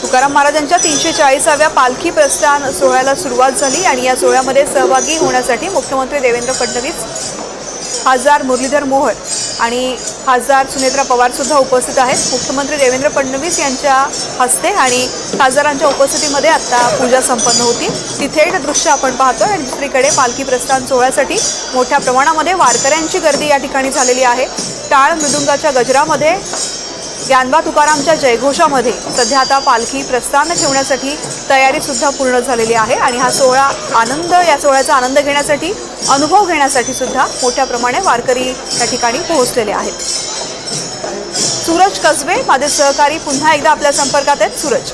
तुकाराम महाराजांच्या तीनशे चाळीसाव्या पालखी प्रस्थान सोहळ्याला सुरुवात झाली आणि या सोहळ्यामध्ये सहभागी होण्यासाठी मुख्यमंत्री देवेंद्र फडणवीस खासदार मुरलीधर मोहर आणि खासदार सुनेत्रा पवारसुद्धा उपस्थित आहेत. मुख्यमंत्री देवेंद्र फडणवीस यांच्या हस्ते आणि खासदारांच्या उपस्थितीमध्ये आत्ता पूजा संपन्न होती. ती थेट दृश्य आपण पाहतोय आणि दुसरीकडे पालखी प्रस्थान सोहळ्यासाठी मोठ्या प्रमाणामध्ये वारकऱ्यांची गर्दी या ठिकाणी झालेली आहे. टाळ मृदुंगाच्या गजरामध्ये ज्ञानबा तुकारामच्या जयघोषामध्ये सध्या आता पालखी प्रस्थान ठेवण्यासाठी तयारीसुद्धा पूर्ण झालेली आहे आणि हा सोहळा आनंद या सोहळ्याचा आनंद घेण्यासाठी अनुभव घेण्यासाठी सुद्धा मोठ्या प्रमाणे वारकरी या ठिकाणी पोहोचलेले आहेत. सूरज कसबे माझे सहकारी पुन्हा एकदा आपल्या संपर्कात आहेत. सूरज.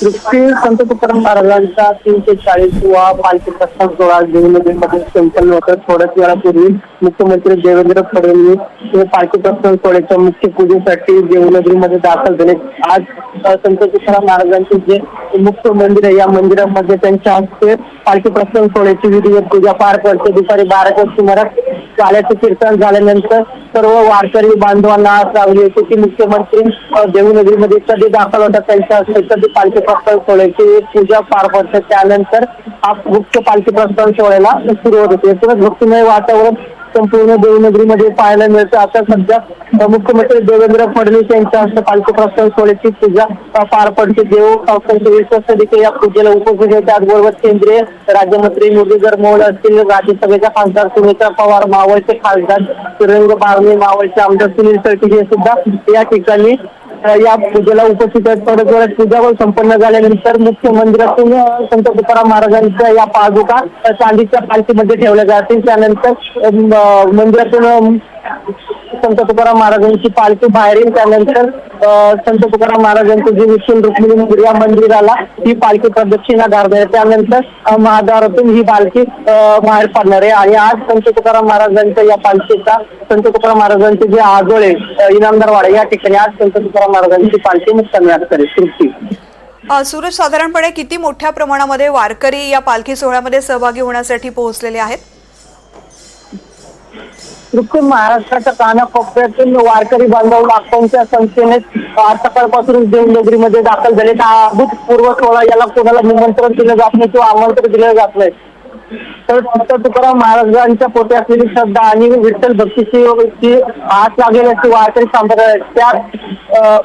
श्री संत तुकाराम महाराजांचा तीनशे चाळीसवा पालखी प्रस्थान सोहळा देवनगरीमध्ये संपन्न होता. थोड्याच वेळापूर्वी मुख्यमंत्री देवेंद्र फडणवीस हे पालखी प्रस्थान सोहळ्याच्या मुख्य पूजेसाठी देवनगरीमध्ये दाखल झाले. आज संत तुकाराम महाराजांचे जे मुख्य मंदिर आहे या मंदिरामध्ये त्यांच्या हस्ते पालखी प्रस्थान सोहळ्याची विधिवत पूजा पार पडते. दुपारी बाराच्या सुमारास काल्याचं कीर्तन झाल्यानंतर सर्व वारकरी बांधवांना आस लावली होती की मुख्यमंत्री देवनगरीमध्ये कधी दाखल होता त्यांच्या हस्ते कधी पालखी प्रस्ताव सोहळ्याची पूजा पार पडते त्यानंतर हा मुख्य पालखी प्रस्ताव सोहळ्याला सुरुवात होते. भक्तिमय वातावरण संपूर्ण देवनगरीमध्ये पाहायला मिळतं. आता सध्या मुख्यमंत्री म्हणजे देवेंद्र फडणवीस यांच्या हस्ते पालखी प्रस्थान सोहळ्याची पूजा पार पडते. देव देखील या पूजेला उपस्थित आहे त्याचबरोबर केंद्रीय राज्यमंत्री मुरलीधर मोहोळ असतील राज्यसभेच्या खासदार सुमित्रा पवार मावळचे खासदार सुरेंद्र बारणे मावळचे आमदार सुनील तळटी हे सुद्धा या ठिकाणी या पूजेला उपस्थित आहेत. परत वेळात पूजा संपन्न झाल्यानंतर मुख्य मंदिरातून संत तुकाराम महाराजांच्या या पादुका चांदीच्या पालखीमध्ये ठेवल्या जातील. त्यानंतर मंदिरातून संत तुकाराम महाराजांची पालखी बाहेर येईल त्यानंतर संत तुकाराम महाराजांचं जे विष्णू रुक्मिणी मंदिर या मंदिराला ही पालखी प्रदक्षिणा घालणार आहे त्यानंतर महाद्वारातून ही पालखी बाहेर पडणार आहे. आणि आज संत तुकाराम महाराजांच्या या पालखीचा संत तुकाराम महाराजांचे जे आजोळे अ, इनामदारवाडा या ठिकाणी आज संत तुकाराम महाराजांची पालखी मुक्कामी करेल तृप्ती. सूरज साधारणपणे किती मोठ्या प्रमाणामध्ये वारकरी या पालखी सोहळ्यामध्ये सहभागी होण्यासाठी पोहोचलेले आहेत? तृप्ती महाराष्ट्राच्या कानाकोपऱ्यातून वारकरी बांधव लाखोंच्या संख्येने आज सकाळपासून देवनगरीमध्ये दाखल झाले हा अभूतपूर्व सोहळा याला कोणाला निमंत्रण दिलं जात नाही किंवा आमंत्रण दिलं जात नाही तर संत तुकाराम महाराजांच्या पोटी असलेली श्रद्धा आणि विठ्ठल भक्तीची जी हात लागेल अशी वारकरी संप्रदाय आहे. त्या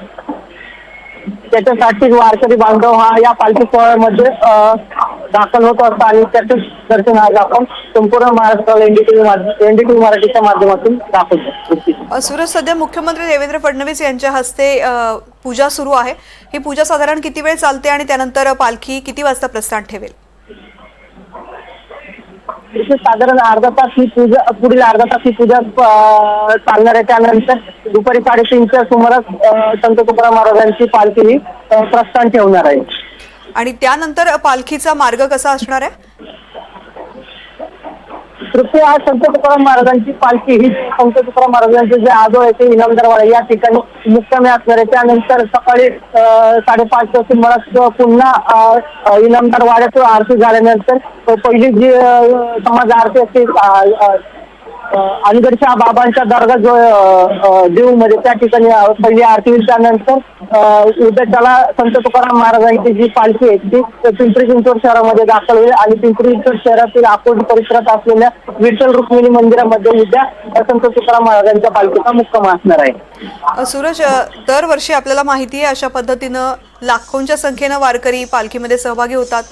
त्याच्यासाठी वारकरी बांधव हा या पालखी सोहळ्यामध्ये दाखल होत असतो आणि त्याचं दर्शन आज आपण संपूर्ण महाराष्ट्राला एनडीटीव्ही एनडीटीव्ही मराठीच्या माध्यमातून दाखवतो सूरज सध्या मुख्यमंत्री देवेंद्र फडणवीस यांच्या हस्ते पूजा सुरू आहे. ही पूजा साधारण किती वेळ चालते आणि त्यानंतर पालखी किती वाजता प्रस्थान ठेवेल? साधारण अर्धा तास ही पूजा पुढील अर्धा तास ही पूजा चालणार आहे. त्यानंतर दुपारी साडेतीनच्या सुमारास संत तुकाराम महाराजांची पालखी ही प्रस्थान ठेवणार आहे. आणि त्यानंतर पालखीचा मार्ग कसा असणार आहे? तृतीय आज संत तुकाराम महाराजांची पालखी ही संत तुकाराम महाराजांचे जे आजो आहे ते इनामदारवाडा या ठिकाणी मुक्कामी असणार आहे. त्यानंतर सकाळी साडेपाच वाजता सुमारास पुन्हा अ, अ, इनामदार वाड्यातून आरती झाल्यानंतर पहिली जी समाज आरती असते अ, अ, बाबांच्या दर्गा जो देऊ मध्ये म्हणजे त्या ठिकाणी पहिली आरती होईल त्यानंतर अ, संत तुकाराम महाराजांची जी पालखी आहे ती पिंपरी चिंचवड शहरामध्ये दाखल होईल आणि पिंपरी चिंचवड शहरातील अकोट परिसरात असलेल्या विठ्ठल रुक्मिणी मंदिरामध्ये उद्या संत तुकाराम महाराजांच्या पालखीचा मुक्काम असणार आहे. सूरज दरवर्षी आपल्याला माहिती आहे अशा पद्धतीनं लाखोंच्या संख्येनं वारकरी पालखीमध्ये सहभागी होतात.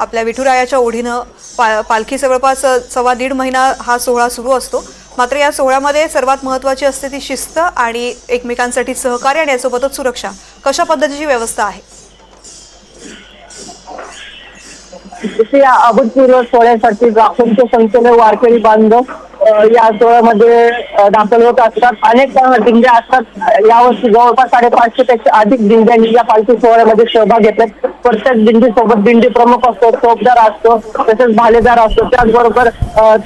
आपल्या विठुरायाच्या ओढीनं पा पालखी जवळपास सव्वा दीड महिना हा सोहळा सुरू असतो. मात्र या सोहळ्यामध्ये सर्वात महत्त्वाची असते ती शिस्त आणि एकमेकांसाठी सहकार्य आणि यासोबतच सुरक्षा. कशा पद्धतीची व्यवस्था आहे? इथे या अभूतपूर्व सोहळ्यासाठी संख्येने वारकरी बांधव या सोहळ्यामध्ये दाखल होत असतात. अनेक दिंड्या असतात. यावर्षी जवळपास साडेपाचशे पेक्षा अधिक दिंड्यांनी या पालखी सोहळ्यामध्ये सहभाग घेतात प्रत्येक दिंडी सोबत दिंडी प्रमुख असतो चोपदार असतो तसेच भालेदार असतो. त्याचबरोबर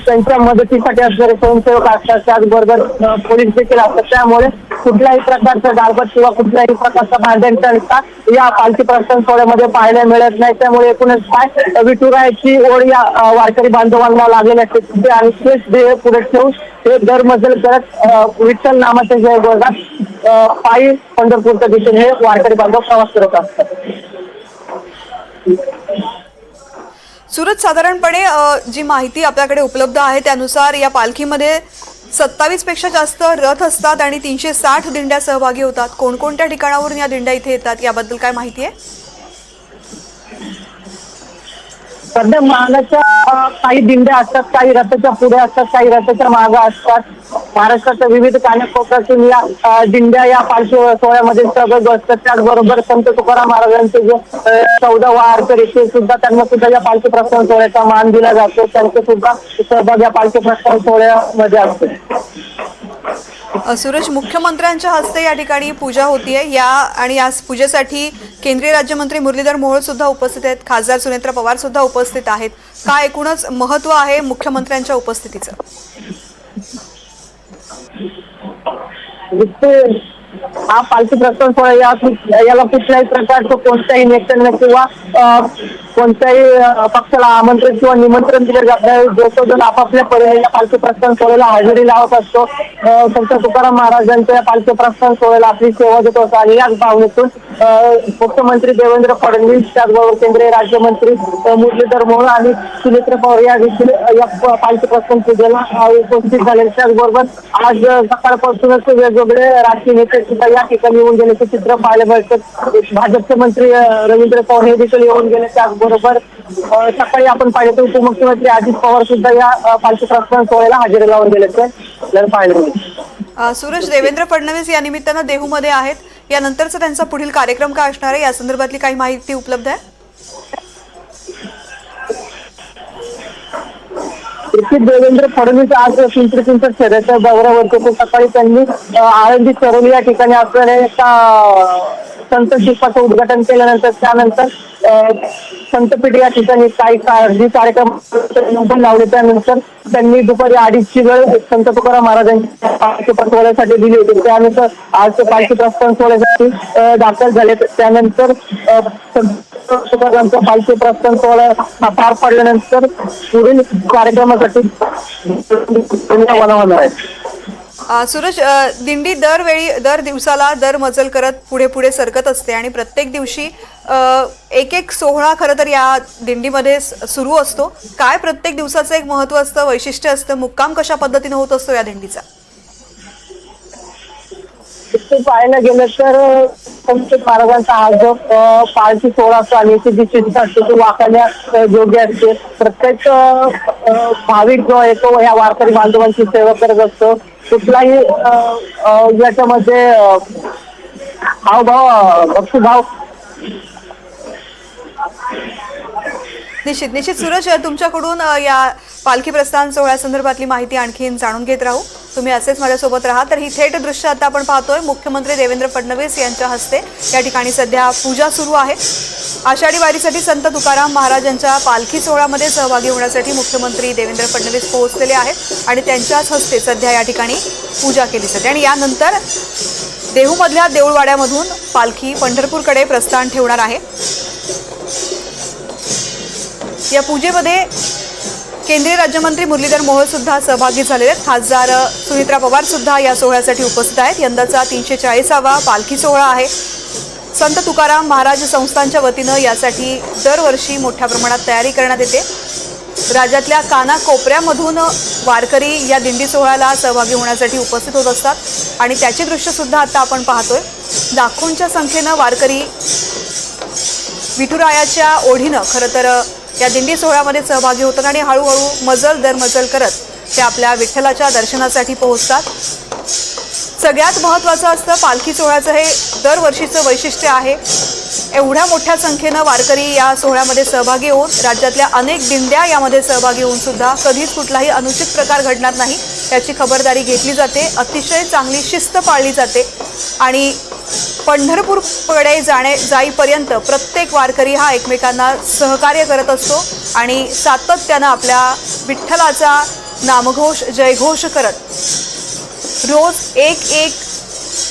त्यांच्या मदतीसाठी असणारे स्वयंसेवक असतात. त्याचबरोबर पोलीस देखील असतात. त्यामुळे कुठल्याही प्रकारचं गालबत किंवा कुठल्याही प्रकारचा भांडण या पालखी प्रस्थान सोहळ्यामध्ये पाहायला मिळत नाही. त्यामुळे एकूणच काय विठुरायाची ओढ या वारकरी बांधवांना लागलेली असते. आणि तेच ध्येय पुढे पुढे ठेवून ते दर मजल करत विठ्ठल नामाच्या जय वर्गात पायी पंढरपूरच्या दिशेने हे वारकरी बांधव प्रवास करत असतात. सुरत साधारणपणे जी माहिती आपल्याकडे उपलब्ध आहे त्यानुसार या पालखीमध्ये सत्तावीसपेक्षा जास्त रथ असतात आणि तीनशे साठ दिंड्या सहभागी होतात. कोणकोणत्या ठिकाणावरून या दिंड्या इथे येतात याबद्दल काय माहिती आहे? सध्या मानाच्या काही दिंड्या असतात काही रथाच्या पुढे असतात काही रथाच्या मागे असतात. महाराष्ट्राच्या विविध कानाकोपऱ्यातून या दिंड्या या पार्श्व सोहळ्यामध्ये सहभागी असतात त्याचबरोबर संत तुकाराम महाराजांचे जे चौदा वारकरी ते सुद्धा त्यांना सुद्धा या पालखी प्रस्थान सोहळ्याचा मान दिला जातो. त्यांचे सुद्धा सहभाग या पालखी प्रस्थान सोहळ्यामध्ये असतो. सुरेश मुख्यमंत्र्यांच्या हस्ते या ठिकाणी पूजा होतीये. या आणि या पूजेसाठी केंद्रीय राज्यमंत्री मुरलीधर मोहोळ सुद्धा उपस्थित आहेत. खासदार सुनेत्र पवार सुद्धा उपस्थित आहेत. काय एकूणच महत्त्व आहे मुख्यमंत्र्यांच्या उपस्थितीचं? हा पालखी प्रस्थान सोहळा या याला कुठल्याही प्रकारचं कोणत्याही नेत्यांना किंवा कोणत्याही पक्षाला आमंत्रण किंवा निमंत्रण दिले जात नाही. जो तो जण आपापल्या पर्याय या पालखी प्रस्थान सोहळ्याला हजेरी लावत असतो संत तुकाराम महाराजांच्या या पालखी प्रस्थान सोहळ्याला आपली सेवा देत असतो. आणि याच भावनेतून मुख्यमंत्री देवेंद्र फडणवीस त्याचबरोबर केंद्रीय राज्यमंत्री मुरलीधर मोहोळ आणि सुनेत्र पवार या देखील या प- पालखी प्रस्थान पूजेला उपस्थित झाले त्याचबरोबर आज सकाळपासूनच वेगवेगळे राजकीय नेते सुद्धा या ठिकाणी येऊन गेल्याचं चित्र पाहायला मिळतं. भाजपचे मंत्री रवींद्र पवार हे देखील येऊन गेले. त्याचबरोबर सकाळी आपण पाहिलं तर उपमुख्यमंत्री अजित पवार सुद्धा या पालखी प्रस्थान सोहळ्याला हजेरी लावून गेल्याचं आपल्याला पाहायला मिळतं सुरेश देवेंद्र फडणवीस या निमित्तानं देहूमध्ये आहेत. यानंतरचा त्यांचा पुढील कार्यक्रम काय असणार आहे? या संदर्भातली काही माहिती उपलब्ध आहे? कृषी देवेंद्र फडणवीस आज पिंपरी चिंचवड शहराच्या दौऱ्यावरती होते. सकाळी त्यांनी आळंदी चरोली या ठिकाणी असलेल्या एका संत शिल्पाचं उद्घाटन केल्यानंतर त्यानंतर संतपीठ या ठिकाणी काही काही कार्यक्रम पण लावले त्यानंतर त्यांनी दुपारी अडीचची वेळ संत तुकाराम महाराजांच्या पालखी सोहळ्यासाठी दिली होती. त्यानंतर आज ते पालखी प्रस्थान सोहळ्यासाठी दाखल झाले त्यानंतर तुकारामचा पालखी प्रस्थान सोहळा पार पडल्यानंतर पुढील कार्यक्रमासाठी होणार आहे. सुरज दिंडी दरवेळी दर दिवसाला दर मजल करत पुढे पुढे सरकत असते आणि प्रत्येक दिवशी एक एक सोहळा खरं तर या दिंडीमध्ये सुरू असतो. काय प्रत्येक दिवसाचं एक महत्त्व असतं वैशिष्ट्य असतं मुक्काम कशा पद्धतीने होत असतो या दिंडीचा? पाहायला गेलं तर संत महाराजांचा हा जो अ, पालखी सोहळा असतो आणि जी चिंता असते ती वाकण्या योग्य असते. प्रत्येक भाविक जो येतो ह्या वारकरी बांधवांची सेवा करत असतो. कुठलाही याच्यामध्ये हावभाव अ, भक्तिभाव निश्चित निश्चित. सूरज तुमच्याकडून या पालखी प्रस्थान सोहळ्यासंदर्भातली माहिती आणखीन जाणून घेत राहू. तुम्ही असेच माझ्यासोबत राहा. तर ही थेट दृश्य आता आपण पाहतोय. मुख्यमंत्री देवेंद्र फडणवीस यांच्या हस्ते या ठिकाणी सध्या पूजा सुरू आहे. आषाढी वारीसाठी संत तुकाराम महाराजांच्या पालखी सोहळ्यामध्ये सहभागी होण्यासाठी मुख्यमंत्री देवेंद्र फडणवीस पोहोचलेले आहेत आणि त्यांच्याच हस्ते सध्या या ठिकाणी पूजा केली जाते. आणि यानंतर देहूमधल्या देऊळवाड्यामधून पालखी पंढरपूरकडे प्रस्थान ठेवणार आहे. या पूजेमध्ये केंद्रीय राज्यमंत्री मुरलीधर मोहोळ सुद्धा सहभागी झालेले आहेत. खासदार सुमित्रा पवार सुद्धा या सोहळ्यासाठी उपस्थित आहेत. यंदाचा तीनशे चाळीसावा पालखी सोहळा आहे. संत तुकाराम महाराज संस्थांच्या वतीनं यासाठी दरवर्षी मोठ्या प्रमाणात तयारी करण्यात येते. राज्यातल्या कानाकोपऱ्यामधून वारकरी या दिंडी सोहळ्याला सहभागी होण्यासाठी उपस्थित होत असतात आणि त्याची दृश्यसुद्धा आता आपण पाहतोय. लाखोंच्या संख्येनं वारकरी विठुरायाच्या ओढीनं खरं तर या दिंडी सोहळ्यामध्ये सहभागी होतात आणि हळूहळू मजल दर मजल करत ते आपल्या विठ्ठलाच्या दर्शनासाठी पोहोचतात. सगळ्यात महत्त्वाचं असतं पालखी सोहळ्याचं हे दरवर्षीचं वैशिष्ट्य आहे. एवढ्या मोठ्या संख्येनं वारकरी या सोहळ्यामध्ये सहभागी होऊन राज्यातल्या अनेक दिंड्या यामध्ये सहभागी होऊन सुद्धा कधीच कुठलाही अनुचित प्रकार घडणार नाही याची खबरदारी घेतली जाते. अतिशय चांगली शिस्त पाळली जाते. आणि पंढरपूरकडे जाणे जाईपर्यंत प्रत्येक वारकरी हा एकमेकांना सहकार्य करत असतो आणि सातत्यानं आपल्या विठ्ठलाचा नामघोष जयघोष करत रोज एक एक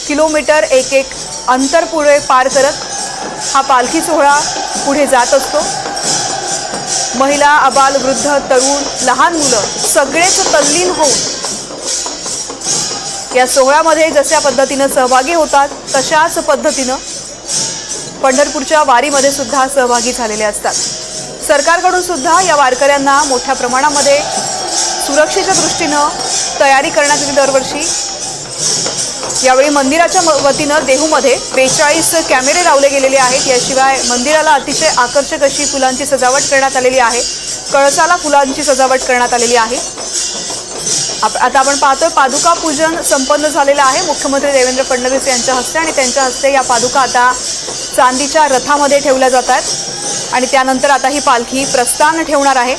किलोमीटर एक एक अंतर पुढे पार करत हा पालखी सोहळा पुढे जात असतो. महिला अबाल वृद्ध तरुण लहान मुलं सगळेच तल्लीन होऊन या सोहळ्यामध्ये जशा पद्धतीनं सहभागी होतात तशाच पद्धतीनं पंढरपूरच्या वारीमध्ये सुद्धा सहभागी झालेले असतात. सरकारकडून सुद्धा या वारकऱ्यांना मोठ्या प्रमाणामध्ये सुरक्षेच्या दृष्टीनं तयारी करण्यात येते दरवर्षी. यावेळी मंदिराच्या म- वतीनं देहूमध्ये बेचाळीस कॅमेरे लावले गेलेले आहेत. याशिवाय मंदिराला अतिशय आकर्षक अशी फुलांची सजावट करण्यात आलेली आहे. कळसाला फुलांची सजावट करण्यात आलेली आहे. आता आपण पाहतोय पादुका पूजन संपन्न झालेलं आहे. मुख्यमंत्री देवेंद्र फडणवीस यांच्या हस्ते आणि त्यांच्या हस्ते या पादुका आता चांदीच्या रथामध्ये ठेवल्या जात आहेत. आणि त्यानंतर आता ही पालखी प्रस्थान ठेवणार आहे.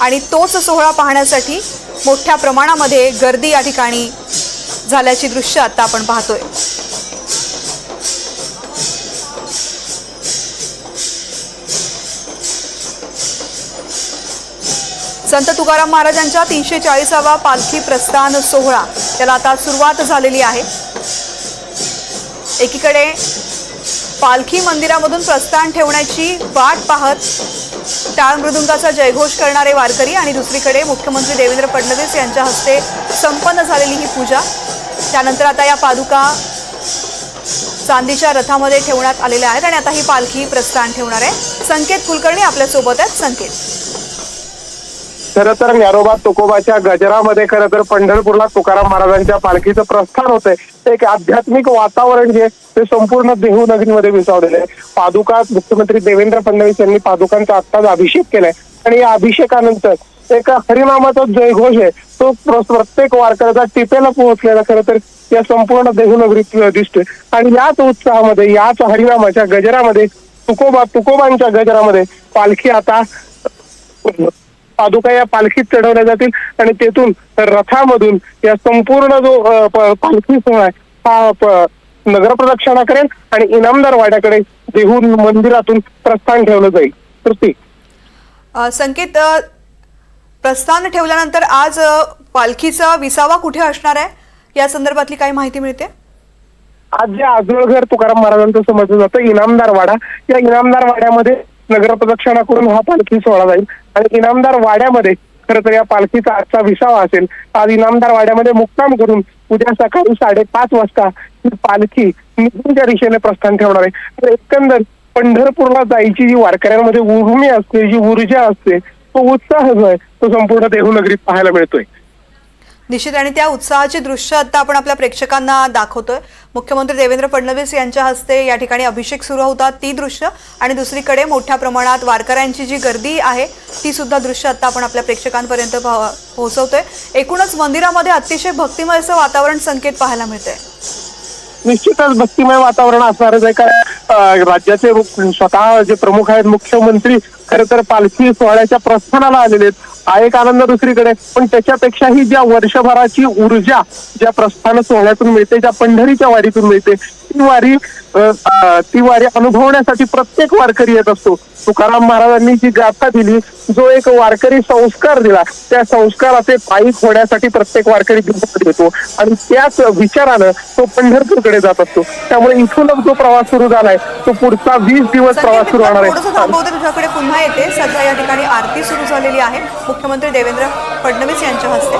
आणि तोच सोहळा पाहण्यासाठी मोठ्या प्रमाणामध्ये गर्दी या ठिकाणी झाल्याची दृश्य आता आपण पाहतोय. संत तुकाराम महाराजांच्या तीनशे चाळीसावा पालखी प्रस्थान सोहळा. त्याला आता सुरुवात झालेली आहे. एकीकडे पालखी मंदिरामधून प्रस्थान ठेवण्याची वाट पाहत टाळ मृदुंगाचा जयघोष करणारे वारकरी आणि दुसरीकडे मुख्यमंत्री देवेंद्र फडणवीस यांच्या हस्ते संपन्न झालेली ही पूजा. त्यानंतर आता या पादुका चांदीच्या रथामध्ये ठेवण्यात आलेल्या आहेत आणि आता ही पालखी प्रस्थान ठेवणार आहे. संकेत कुलकर्णी आपल्यासोबत आहेत. संकेत. खरं तर ज्ञानोबा तुकोबाच्या गजरामध्ये खरं तर पंढरपूरला तुकाराम महाराजांच्या पालखीचं प्रस्थान होतंय. ते एक आध्यात्मिक वातावरण जे ते संपूर्ण देहूनगरीमध्ये विसावलेलं आहे. पादुका मुख्यमंत्री देवेंद्र फडणवीस यांनी पादुकांचा आत्ताच अभिषेक केलाय. आणि या अभिषेकानंतर एक हरिनामाचा जयघोष आहे. तो प्रत्येक वारकऱ्याचा टिपेला पोहोचलेला खरं तर या संपूर्ण देहूनगरीत दिसतोय. आणि याच उत्साहामध्ये याच हरिनामाच्या गजरामध्ये तुकोबा तुकोबांच्या गजरामध्ये पालखी आता पादुका या पालखीत चढवल्या जातील आणि तेथून रथामधून या संपूर्ण जो पालखी सोहळा आहे हा नगर प्रदक्षिणा करेल आणि इनामदार वाड्याकडे देहून मंदिरातून प्रस्थान ठेवलं जाईल. तृप्ती. अ, संकेत प्रस्थान ठेवल्यानंतर आज पालखीचा विसावा कुठे असणार आहे? या संदर्भातली काही माहिती मिळते? आज जे आजोळघर तुकाराम महाराजांचं समजलं जातं इनामदार वाडा. या इनामदार वाड्यामध्ये नगर प्रदक्षिणा करून हा पालखी सोहळा जाईल. आणि इनामदार वाड्यामध्ये खरं तर या पालखीचा आजचा विसावा असेल आज इनामदार वाड्यामध्ये मुक्काम करून उद्या सकाळी साडेपाच वाजता ही पालखी निघूनच्या दिशेने प्रस्थान ठेवणार आहे. तर एकंदर पंढरपूरला जायची जी वारकऱ्यांमध्ये उर्मी असते जी ऊर्जा असते तो उत्साह जो आहे तो संपूर्ण देहू नगरीत पाहायला मिळतोय. निश्चित आणि त्या उत्साहाची दृश्य आता आपण आपल्या प्रेक्षकांना दाखवतोय. मुख्यमंत्री देवेंद्र फडणवीस यांच्या हस्ते या ठिकाणी अभिषेक सुरू होतात ती दृश्य. आणि दुसरीकडे मोठ्या प्रमाणात वारकऱ्यांची जी गर्दी आहे ती सुद्धा दृश्य आता आपण आपल्या प्रेक्षकांपर्यंत पोहोचवतोय. एकूणच मंदिरामध्ये अतिशय भक्तिमय असं वातावरण संकेत पाहायला मिळतंय. निश्चितच भक्तिमय वातावरण असणारच आहे कारण राज्याचे स्वतः जे प्रमुख आहेत मुख्यमंत्री खरं तर पालखी सोहळ्याच्या प्रस्थानाला आलेले आहेत. हा एक आनंद दुसरीकडे पण त्याच्यापेक्षाही ज्या वर्षभराची ऊर्जा ज्या प्रस्थान सोहळ्यातून मिळते ज्या पंढरीच्या वारीतून मिळते ती वारी ती वारी अनुभवण्यासाठी प्रत्येक वारकरी येत असतो. तुकाराम महाराजांनी जी गाथा दिली जो एक वारकरी संस्कार दिला त्या संस्काराचे पायी होण्यासाठी प्रत्येक वारकरी दिवसात येतो. आणि त्याच विचारानं तो पंढरपूरकडे जात असतो. त्यामुळे इथूनच जो प्रवास सुरू झाला झालाय तो पुढचा वीस दिवस प्रवास सुरू होणार आहे. तुझ्याकडे पुन्हा येते. सध्या या ठिकाणी आरती सुरू झालेली आहे. मुख्यमंत्री देवेंद्र फडणवीस यांच्या हस्ते.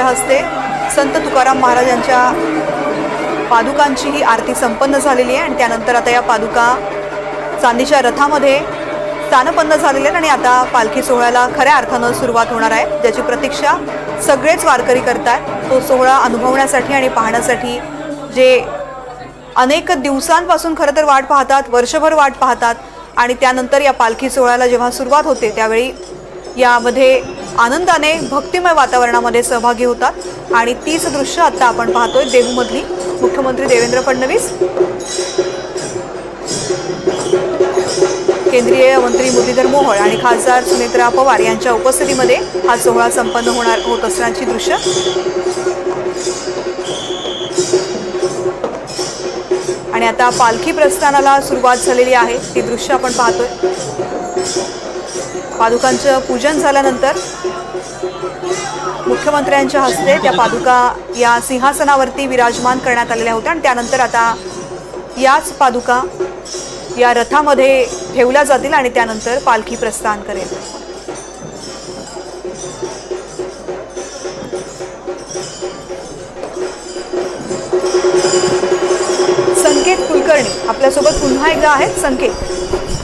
यांच्या हस्ते संत तुकाराम महाराजांच्या पादुकांची ही आरती संपन्न झालेली आहे आणि त्यानंतर आता या पादुका चांदीच्या रथामध्ये स्थानपन्न झालेले आहेत आणि आता पालखी सोहळ्याला खऱ्या अर्थानं सुरुवात होणार आहे ज्याची प्रतीक्षा सगळेच वारकरी करतात तो सोहळा अनुभवण्यासाठी आणि पाहण्यासाठी जे अनेक दिवसांपासून खरं तर वाट पाहतात वर्षभर वाट पाहतात आणि त्यानंतर या पालखी सोहळ्याला जेव्हा सुरुवात होते त्यावेळी यामध्ये आनंदाने भक्तिमय वातावरणामध्ये सहभागी होतात. आणि तीच दृश्य आता आपण पाहतोय देहूमधली. मुख्यमंत्री देवेंद्र फडणवीस केंद्रीय मंत्री मुरलीधर मोहोळ आणि खासदार सुनेत्रा पवार यांच्या उपस्थितीमध्ये हा सोहळा संपन्न होणार होत असण्याची दृश्य. आणि आता पालखी प्रस्थानाला सुरुवात झालेली आहे ती दृश्य आपण पाहतोय. पादुकांचं पूजन झाल्यानंतर मुख्यमंत्र्यांच्या हस्ते त्या पादुका या सिंहासनावरती विराजमान करण्यात आलेल्या होत्या आणि त्यानंतर आता याच पादुका या रथामध्ये ठेवल्या जातील आणि त्यानंतर पालखी प्रस्थान करेल. संकेत कुलकर्णी आपल्यासोबत पुन्हा एकदा आहेत संकेत.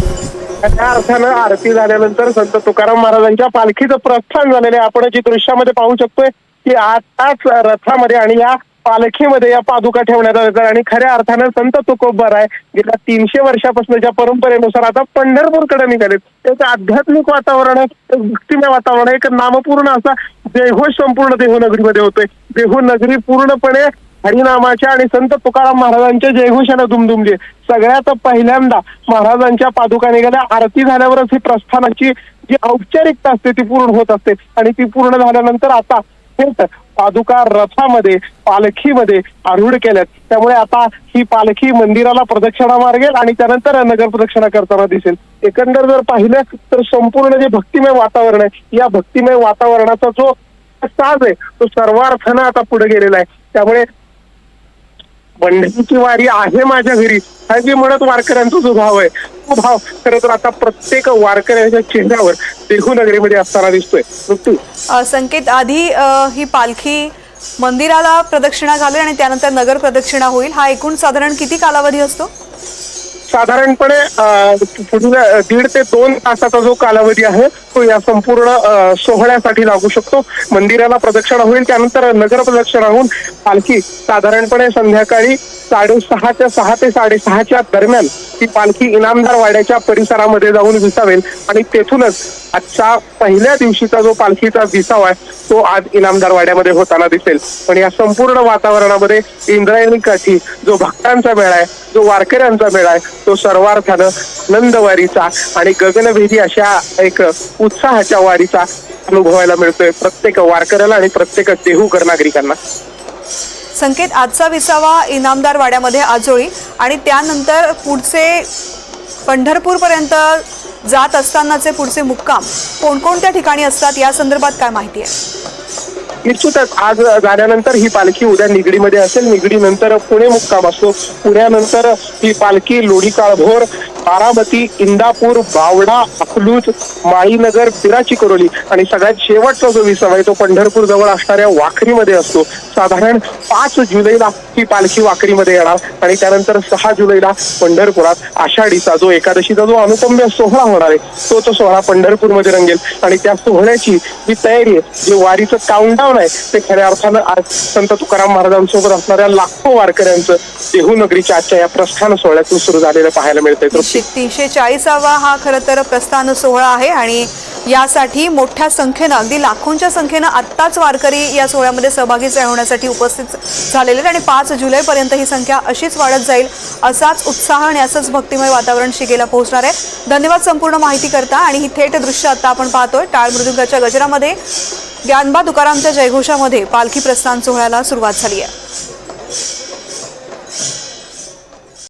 त्या अर्थानं आरती झाल्यानंतर संत तुकाराम महाराजांच्या पालखीचं प्रस्थान झालेलं आहे. आपण जी दृश्यामध्ये पाहू शकतोय की आताच रथामध्ये आणि या पालखीमध्ये या पादुका ठेवण्यात आल्या आणि खऱ्या अर्थानं संत तुकोबर आहे. गेल्या तीनशे वर्षापासून ज्या परंपरेनुसार आता पंढरपूरकडे निघालेत. त्याचं आध्यात्मिक वातावरण आहे भक्तिमय वातावरण आहे एक नामपूर्ण असा देहोश संपूर्ण देहू नगरीमध्ये होतोय. देहू नगरी पूर्णपणे हरिनामाच्या आणि संत तुकाराम महाराजांच्या जयघोषानं दुमदुमली. सगळ्यात पहिल्यांदा महाराजांच्या पादुका निघाल्या. आरती झाल्यावरच ही प्रस्थानाची जी औपचारिकता असते ती पूर्ण होत असते. आणि ती पूर्ण झाल्यानंतर आता थेट पादुका रथामध्ये पालखीमध्ये आरूढ केल्यात. त्यामुळे आता ही पालखी मंदिराला प्रदक्षिणा मार्गेल आणि त्यानंतर नगर प्रदक्षिणा करताना दिसेल. एकंदर जर पाहिलं तर संपूर्ण जे भक्तिमय वातावरण आहे या भक्तिमय वातावरणाचा जो साज आहे तो सर्वार्थानं आता पुढे गेलेला आहे. त्यामुळे पंढरीची वारी आहे माझ्या घरी. हा जी म्हणत वारकऱ्यांचा जो भाव आहे तो भाव खरं तर आता प्रत्येक वारकऱ्याच्या चेहऱ्यावर देहू नगरीमध्ये असताना दिसतोय. संकेत आधी ही पालखी मंदिराला प्रदक्षिणा घालेल आणि त्यानंतर नगर प्रदक्षिणा होईल. हा एकूण साधारण किती कालावधी असतो? साधारणपणे पुढील दीड ते दोन तासाचा जो कालावधी आहे तो या संपूर्ण सोहळ्यासाठी लागू शकतो. मंदिराला प्रदक्षिणा होईल त्यानंतर नगर प्रदक्षिणा होऊन पालखी साधारणपणे संध्याकाळी साडेसहाच्या सहा ते साडेसहाच्या दरम्यान ती पालखी इनामदार वाड्याच्या परिसरामध्ये जाऊन विसावेल. आणि तेथूनच आजच्या पहिल्या दिवशीचा जो पालखीचा विसावा आहे तो आज इनामदार वाड्यामध्ये होताना दिसेल. पण या संपूर्ण वातावरणामध्ये इंद्रायणी काठी जो भक्तांचा मेळा आहे जो वारकऱ्यांचा मेळा आहे तो सर्वार्थानं नंदवारीचा आणि गगनभेदी अशा एक उत्साहाच्या वारीचा अनुभवायला मिळतोय प्रत्येक वारकऱ्याला आणि प्रत्येक देहूकर नागरिकांना. संकेत आजचा विसावा इनामदार वाड्यामध्ये आजोळी आणि त्यानंतर पुढचे पंढरपूरपर्यंत जात असतानाचे पुढचे मुक्काम कोणकोणत्या ठिकाणी असतात? या संदर्भात काय माहिती आहे? निश्चितच आज झाल्यानंतर ही पालखी उद्या निगडीमध्ये असेल. निगडीनंतर पुणे मुक्काम असतो. पुण्यानंतर ही पालखी लोढी काळभोर बारामती इंदापूर बावडा अकलूज माळीनगर पिराची करोली. आणि सगळ्यात शेवटचा जो विसव आहे तो पंढरपूर जवळ असणाऱ्या वाखरीमध्ये असतो. साधारण पाच जुलैला ही पालखी वाखरीमध्ये येणार. आणि त्यानंतर सहा जुलैला पंढरपुरात आषाढीचा जो एकादशीचा जो अनुपम्य सोहळा होणार आहे तो तो सोहळा पंढरपूरमध्ये रंगेल. आणि त्या सोहळ्याची जी तयारी आहे जे वारीचं काउंटडाऊन आहे ते खऱ्या अर्थानं आज संत तुकाराम महाराजांसोबत असणाऱ्या लाखो वारकऱ्यांचं देहूनगरीच्या आजच्या या प्रस्थान सोहळ्यातून सुरू झालेलं पाहायला मिळतंय. तर तीनशे चाळीसावा हा खरं तर प्रस्थान सोहळा आहे आणि यासाठी मोठ्या संख्येनं अगदी लाखोंच्या संख्येनं आत्ताच वारकरी या सोहळ्यामध्ये सहभागी होण्यासाठी उपस्थित झालेले आहेत आणि पाच जुलैपर्यंत ही संख्या अशीच वाढत जाईल असाच उत्साह आणि असंच भक्तिमय वातावरण शिगेला पोहोचणार आहे. धन्यवाद संपूर्ण माहिती करता आणि ही थेट दृश्य आता आपण पाहतोय. टाळ मृदुंगाच्या गजरामध्ये ज्ञानबा तुकारामच्या जयघोषामध्ये पालखी प्रस्थान सोहळ्याला सुरुवात झाली आहे.